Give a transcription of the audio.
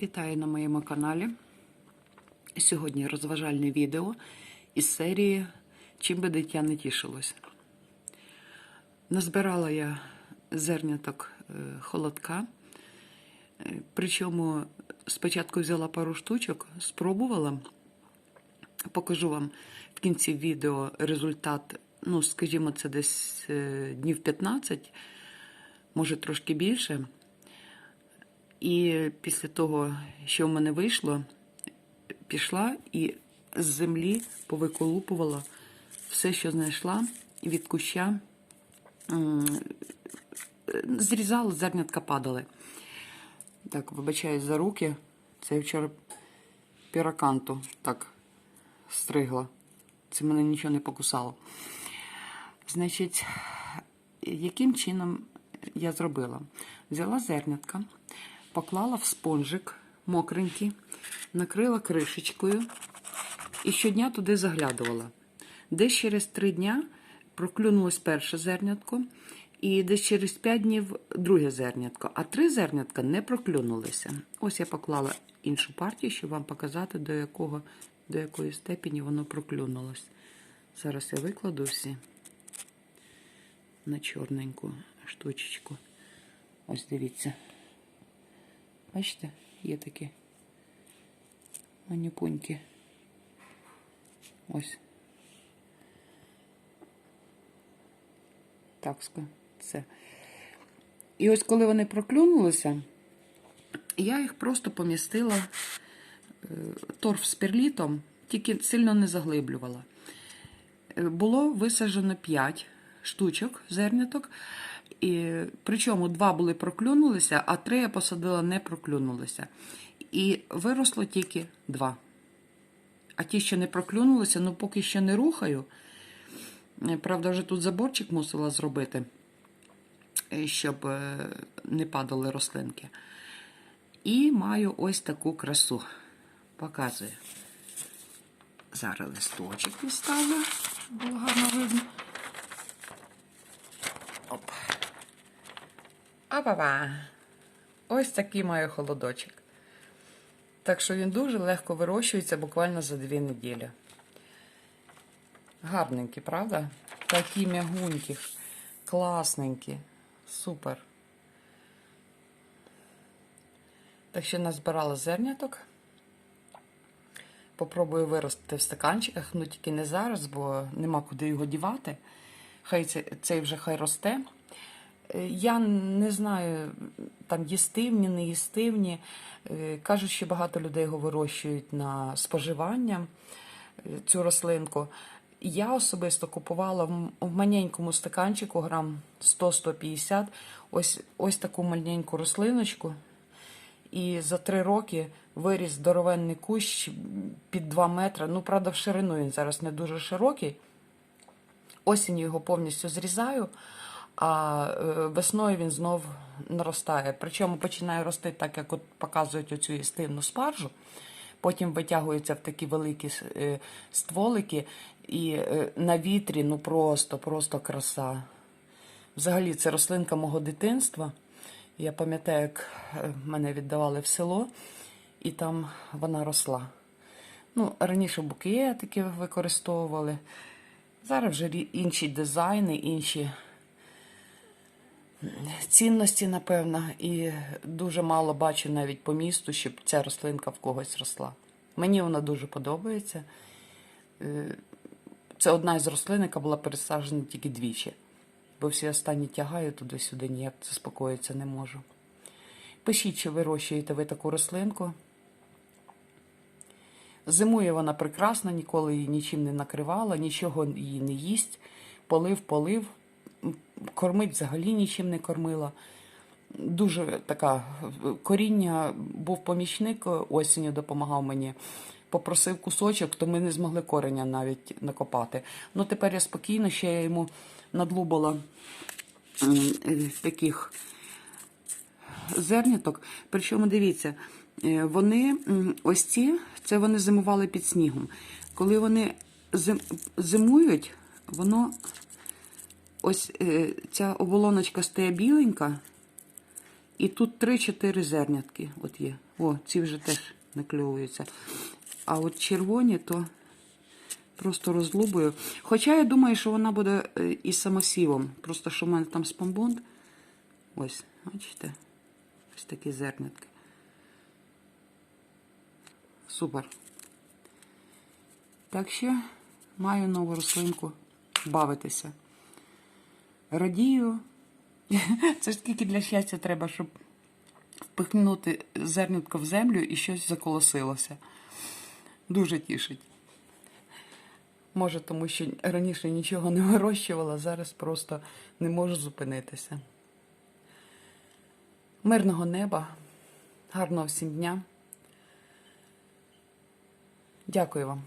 Вітаю на моєму каналі. Сьогодні розважальне відео із серії Чим би дитя не тішилось. Назбирала я зерняток е, холодка. Е, Причому спочатку взяла пару штучок, спробувала. Покажу вам в кінці відео результат, ну, скажімо, це десь е, днів 15, може трошки більше. І після того, що в мене вийшло, пішла і з землі повиколупувала все, що знайшла від куща. Зрізала, зернятка падали. Так, вибачаюсь за руки. Це я вчора піраканту так стригла. Це мене нічого не покусало. Значить, яким чином я зробила? Взяла зернятка, поклала в спонжик мокренький, накрила кришечкою і щодня туди заглядувала. Десь через три дня проклюнулось перше зернятко, і десь через п'ять днів друге зернятко, а три зернятка не проклюнулися. Ось я поклала іншу партію, щоб вам показати, до якого, до якої степені воно проклюнулось. Зараз я викладу всі на чорненьку штучечку. Ось дивіться. Бачите, є такі манюпуньки. Ось. Так, це. І ось коли вони проклюнулися, я їх просто помістила е, торф з перлітом, тільки сильно не заглиблювала. Е, Було висаджено 5 штучок зерняток. І, причому два були проклюнулися, а три я посадила не проклюнулися. І виросло тільки два. А ті, що не проклюнулися, ну поки що не рухаю. Правда, вже тут заборчик мусила зробити, е, щоб е, не падали рослинки. І маю ось таку красу. Показую. Зараз листочок поставлю, Апа-па. Ось такий маю холодочок. Так що він дуже легко вирощується буквально за дві неділі. Гарненькі, правда? Такі м'ягунькі, класненькі. Супер. Так що назбирала зерняток. Попробую виростити в стаканчиках, ну тільки не зараз, бо нема куди його дівати. Хай це, цей вже хай росте. Е, Я не знаю, там їстивні, не їстивні. Е, Кажуть, що багато людей його вирощують на споживання е, цю рослинку. Я особисто купувала в- маленькому стаканчику грам 100-150 ось, ось таку маленьку рослиночку. І за три роки виріс здоровенний кущ під 2 метри. Ну, правда, в ширину він зараз не дуже широкий. Осінню його повністю зрізаю, а е, весною він знов наростає. Причому починає рости так, як от показують оцю істинну спаржу. Потім витягуються в такі великі е, стволики, і е, на вітрі ну просто, просто краса. Взагалі, це рослинка мого дитинства. Я пам'ятаю, як мене віддавали в село, і там вона росла. Ну, раніше букетики використовували. Зараз вже інші дизайни, інші цінності, напевно, і дуже мало бачу навіть по місту, щоб ця рослинка в когось росла. Мені вона дуже подобається. Е, Це одна із рослин, яка була пересаджена тільки двічі, бо всі останні тягаю туди-сюди, ніяк заспокоїтися не можу. Пишіть, чи вирощуєте ви таку рослинку. Зимує вона прекрасно, ніколи її нічим не накривала, нічого її не їсть. Полив, полив, кормить взагалі нічим не кормила. Дуже така коріння, був помічник осінню, допомагав мені. Попросив кусочок, то ми не змогли кореня навіть накопати. Ну тепер я спокійно, ще я йому надлубала е, таких зерняток. Причому дивіться, е, вони ось ці, це вони зимували під снігом. Коли вони зимують, воно ось е, ця оболоночка стає біленька, І тут 3-4 зернятки от є. О, ці вже теж накльовуються. А от червоні, то просто розлубую. Хоча я думаю, що вона буде е, із самосівом. Просто що в мене там спамбонд. Ось, бачите? Ось такі зернятки. Супер. Так що маю нову рослинку бавитися. Радію. Це ж скільки для щастя треба, щоб впихнути зернятко в землю і щось заколосилося. Дуже тішить. Може, тому що раніше нічого не вирощувала, зараз просто не можу зупинитися. Мирного неба, гарного всім дня. Дякую вам.